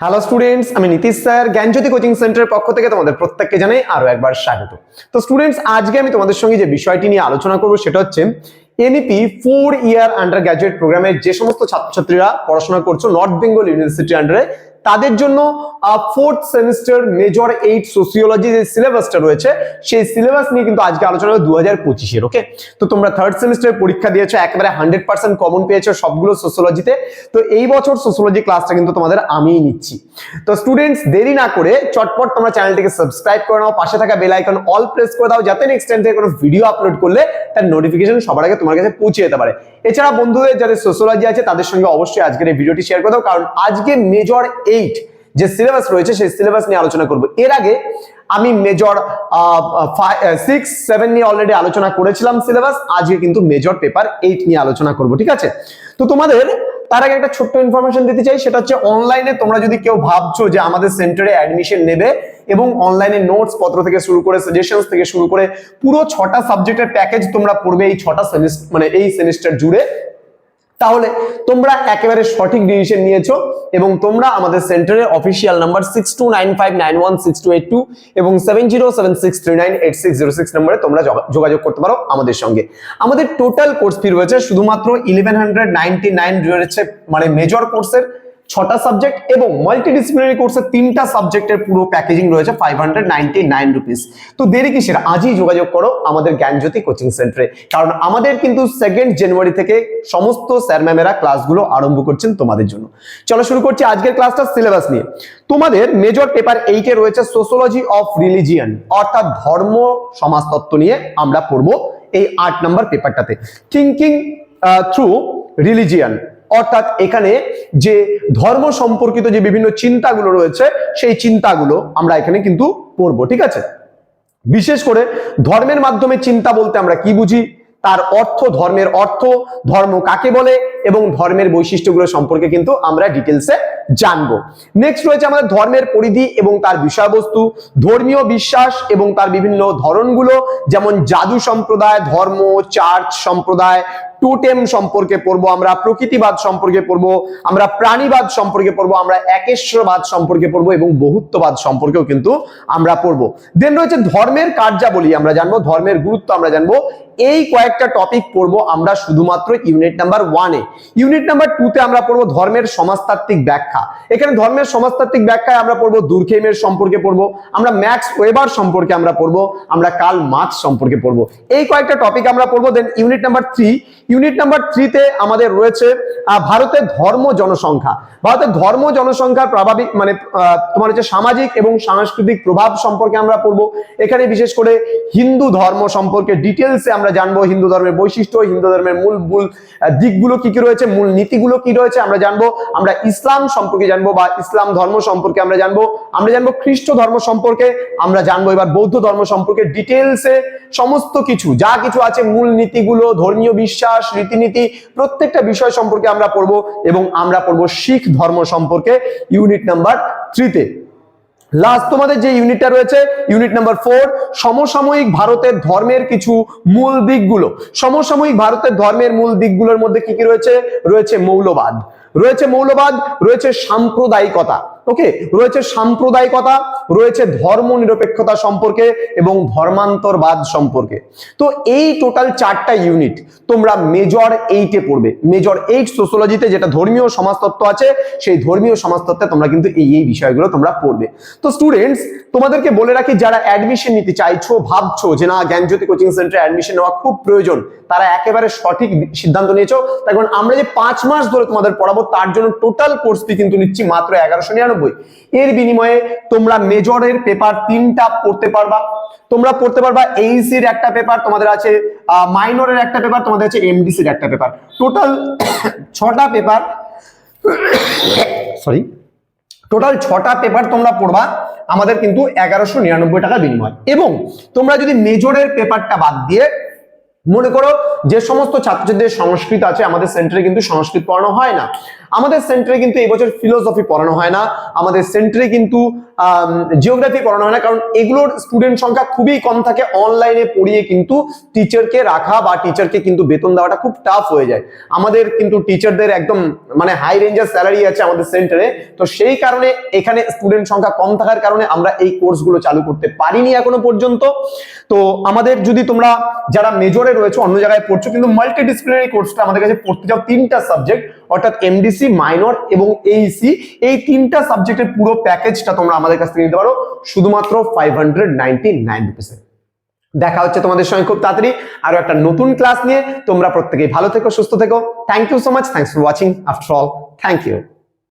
Hello students আমি Nitish sir, জ্ঞানজ্যোতি coaching সেন্টারের পক্ষ থেকে তোমাদের প্রত্যেককে জানাই আরও একবার স্বাগত। তো স্টুডেন্টস আজকে আমি তোমাদের সঙ্গে যে বিষয়টি নিয়ে আলোচনা করব সেটা হচ্ছে NEP four year undergraduate প্রোগ্রামের যে সমস্ত ছাত্রছাত্রীরা পড়াশোনা করছ নর্থ বেঙ্গল ইউনিভার্সিটি আন্ডারে তাদের জন্য fourth semester major eight sociology যে সিলেবাসটা রয়েছে, সেই সিলেবাস নিয়ে কিন্তু আজকে আলোচনা হবে দু হাজার ওকে তো তোমরা থার্ড সেমিস্টার পরীক্ষা দিয়েছ, একেবারে হান্ড্রেড পার্সেন্ট কমন পেয়েছ সবগুলো সোসিওলজিতে তো এই বছর সোসিওলজি ক্লাসটা কিন্তু তোমাদের আমিই নিচ্ছি। তো স্টুডেন্টস দেরি না করে চটপট তোমরা চ্যানেলটিকে সাবস্ক্রাইব করে নাও, পাশে থাকা বেল আইকন অল প্রেস করে দাও, যাতে নেক্সট টাইম থেকে কোনো ভিডিও আপলোড করলে তার নোটিফিকেশন সবার আগে তোমার কাছে পৌঁছে যেতে পারে। এছাড়া বন্ধুদের, যাদের সোসিওলজি আছে, তাদের সঙ্গে অবশ্যই আজকের এই ভিডিওটি শেয়ার করে দাও, কারণ আজকে মেজর এইট যে সিলেবাস রয়েছে সেই সিলেবাস নিয়ে আলোচনা করব। এর আগে আমি মেজর সিক্স সেভেন নিয়ে অলরেডি আলোচনা করেছিলাম সিলেবাস আজকে কিন্তু মেজর পেপার এইট নিয়ে আলোচনা করব, ঠিক আছে? তো তোমাদের তার আগে একটা ছোট্ট ইনফরমেশন দিতে চাই, সেটা হচ্ছে অনলাইনে তোমরা যদি কেউ ভাবছ যে আমাদের সেন্টারে অ্যাডমিশন নেবে এবং অনলাইনে নোটস পত্র থেকে শুরু করে সাজেশনস থেকে শুরু করে পুরো ছটা সাবজেক্টের প্যাকেজ তোমরা পড়বে এই ছটা মানে এই সেমিস্টার জুড়ে তাহলে তোমরা একেবারে সঠিক ডিসিশন নিয়েছো এবং তোমরা আমাদের সেন্টারের official number six two nine five nine one six two eight two এবং seven zero seven six three nine eight six zero six নম্বরে তোমরা যোগাযোগ করতে পারো আমাদের সঙ্গে। আমাদের টোটাল কোর্স ফি রয়েছে শুধুমাত্র ইলেভেন হান্ড্রেড নাইনটি নাইন রয়েছে মানে মেজর কোর্সের ছটা সাবজেক্ট এবং মাল্টিডিসিপ্লিনারি কোর্সের তিনটা সাবজেক্টের পুরো প্যাকেজিং রয়েছে five hundred ninety nine rupees তো দেরি কিসের? আজই যোগাযোগ করো আমাদের জ্ঞানজ্যোতি কোচিং সেন্টারে কারণ আমাদের কিন্তু সেকেন্ড জানুয়ারি থেকে সমস্ত স্যার ম্যামেরা ক্লাসগুলো আরম্ভ করছেন তোমাদের জন্য। চলো শুরু করছি আজকের ক্লাসটা সিলেবাস নিয়ে। তোমাদের মেজর পেপার এইটে রয়েছে সোসোলজি অফ রিলিজিয়ান অর্থাৎ ধর্ম, সমাজতত্ত্ব নিয়ে আমরা পড়ব এই আট নম্বর পেপারটাতে থিঙ্কিং থ্রু রিলিজিয়ান অর্থাৎ এখানে যে ধর্ম সম্পর্কিত যে বিভিন্ন চিন্তাগুলো রয়েছে, সেই চিন্তাগুলো আমরা এখানে কিন্তু পড়ব, ঠিক আছে? বিশেষ করে ধর্মের মাধ্যমে চিন্তা বলতে আমরা কি বুঝি? তার অর্থ, ধর্মের অর্থ, ধর্ম কাকে বলে এবং ধর্মের বৈশিষ্ট্যগুলো সম্পর্কে কিন্তু আমরা ডিটেলসে জানব। নেক্সট রয়েছে আমাদের ধর্মের পরিধি এবং তার বিষয়বস্তু, ধর্মীয় বিশ্বাস এবং তার বিভিন্ন ধরনগুলো, যেমন জাদু সম্প্রদায়, ধর্ম, চার্চ সম্প্রদায় টোটেম সম্পর্কে পড়ব, আমরা প্রকৃতিবাদ সম্পর্কে পড়ব, আমরা প্রাণীবাদ সম্পর্কে পড়ব, আমরা একেশ্বরবাদ সম্পর্কে পড়ব এবং বহুত্ববাদ সম্পর্কেও কিন্তু আমরা পড়ব। দেন রয়েছে ধর্মের কার্যাবলী, আমরা জানব ধর্মের গুরুত্ব, আমরা জানব এই কয়েকটা টপিক পড়ব আমরা শুধুমাত্র ইউনিট নাম্বার ওয়ানে ইউনিট নাম্বার টুতে আমরা পড়ব ধর্মের সমাজতাত্ত্বিক ব্যাখ্যা। এখানে ধর্মের সমাজতাত্ত্বিক ব্যাখ্যায় আমরা পড়ব দুর্খেমের সম্পর্কে পড়ব, আমরা ম্যাক্স ওয়েবার সম্পর্কে আমরা পড়ব, আমরা কাল মার্কস সম্পর্কে পড়ব। এই কয়েকটা টপিক আমরা পড়ব then unit number three unit number থ্রিতে আমাদের রয়েছে ভারতের ধর্ম জনসংখ্যা। ভারতের ধর্ম জনসংখ্যার প্রভাবিক মানে তোমার হচ্ছে সামাজিক এবং সাংস্কৃতিক প্রভাব সম্পর্কে আমরা পড়ব। এখানে বিশেষ করে হিন্দু ধর্ম সম্পর্কে ডিটেলসে আমরা জানব হিন্দু ধর্মের বৈশিষ্ট্য, হিন্দু ধর্মের মূল মূল দিকগুলো কি কি রয়েছে, মূল নীতিগুলো কি রয়েছে আমরা জানব। আমরা ইসলাম সম্পর্কে জানব বা ইসলাম ধর্ম সম্পর্কে আমরা জানব। আমরা জানব খ্রিস্ট ধর্ম সম্পর্কে আমরা জানব। এবার বৌদ্ধ ধর্ম সম্পর্কে ডিটেলসে সমস্ত কিছু, যা কিছু আছে মূল নীতিগুলো, ধর্মীয় বিশ্বাস, রীতিনীতি, প্রত্যেকটা বিষয় সম্পর্কে আমরা পড়ব এবং আমরা পড়ব শিখ ধর্ম সম্পর্কে ইউনিট নাম্বার থ্রিতে লাস্ট তোমাদের যে ইউনিটটা রয়েছে ইউনিট নাম্বার ফোর সমসাময়িক ভারতের ধর্মের কিছু মূল দিকগুলো। সমসাময়িক ভারতের ধর্মের মূল দিকগুলোর মধ্যে কি কি রয়েছে? রয়েছে মৌলবাদ। রয়েছে মৌলবাদ, রয়েছে সাম্প্রদায়িকতা। ওকে রয়েছে সাম্প্রদায়িকতা, রয়েছে ধর্ম নিরপেক্ষতা সম্পর্কে এবং ধর্মান্তরবাদ সম্পর্কে। তো এই টোটাল চারটা ইউনিট তোমরা মেজর এইটে পড়বে। মেজর এইট সোসিওলজিতে যেটা ধর্মীয় সমাজতত্ত্ব আছে, সেই ধর্মীয় সমাজতত্ত্বে তোমরা কিন্তু এই এই বিষয়গুলো তোমরা পড়বে। তো স্টুডেন্টস তোমাদেরকে বলে রাখি, যারা অ্যাডমিশন নিতে চাইছো, ভাবছ যে না, জ্ঞানজ্যোতি কোচিং সেন্টারে অ্যাডমিশন নেওয়া খুব প্রয়োজন, তারা একেবারে সঠিক সিদ্ধান্ত নিয়েছো। তার আমরা যে পাঁচ মাস ধরে তোমাদের পড়াবো, তার জন্য টোটাল কোর্স কিন্তু নিচ্ছি মাত্র এগারোশো এর বিনিময়ে তোমরা মেজরের পেপার তিনটা পড়তে পারবা। তোমরা পড়তে পারবা এইসির একটা পেপার তোমাদের আছে মাইনরের একটা পেপার তোমাদের আছে এমডিসির একটা পেপার টোটাল ছটা পেপার সরি টোটাল ছটা পেপার তোমরা পড়বা, আমাদের কিন্তু এগারোশো নিরানব্বই টাকা বিনিময়। এবং তোমরা যদি মেজরের পেপারটা বাদ দিয়ে মনে করো যে সমস্ত ছাত্রছাত্রীদের সংস্কৃত আছে, আমাদের সেন্টারে কিন্তু সংস্কৃত পড়ানো হয় না। আমাদের সেন্টারে কিন্তু এই বছর ফিলোসফি পড়ানো হয় না। আমাদের সেন্টারে কিন্তু জিওগ্রাফি পড়ানো হয় না। কারণ এগুলোর স্টুডেন্ট সংখ্যা খুবই কম থাকে। অনলাইনে পড়িয়ে কিন্তু টিচারকে রাখা বা টিচারকে কিন্তু বেতন দেওয়াটা খুব টাফ হয়ে যায়। আমাদের কিন্তু টিচারদের একদম মানে হাই রেঞ্জের স্যালারি আছে আমাদের সেন্টারে তো সেই কারণে এখানে স্টুডেন্ট সংখ্যা কম থাকার কারণে আমরা এই কোর্সগুলো চালু করতে পারিনি এখনও পর্যন্ত। তো আমাদের যদি তোমরা যারা মেজরে রয়েছে, অন্য জায়গায় পড়ছো, কিন্তু মাল্টি ডিসিপ্লিনারি কোর্সটা আমাদের কাছে পড়তে যাও তিনটা সাবজেক্ট অর্থাৎ এমডিসি মাইনর এবং এইসি এই তিনটা সাবজেক্টের পুরো প্যাকেজটা তোমরা আমাদের কাছ থেকে নিতে পারো, শুধুমাত্র ফাইভ দেখা হচ্ছে তোমাদের সঙ্গে খুব তাড়াতাড়ি, আরও একটা নতুন ক্লাস নিয়ে। তোমরা প্রত্যেকেই ভালো থেকো, সুস্থ থেকো। Thank you so much thanks for watching after all thank you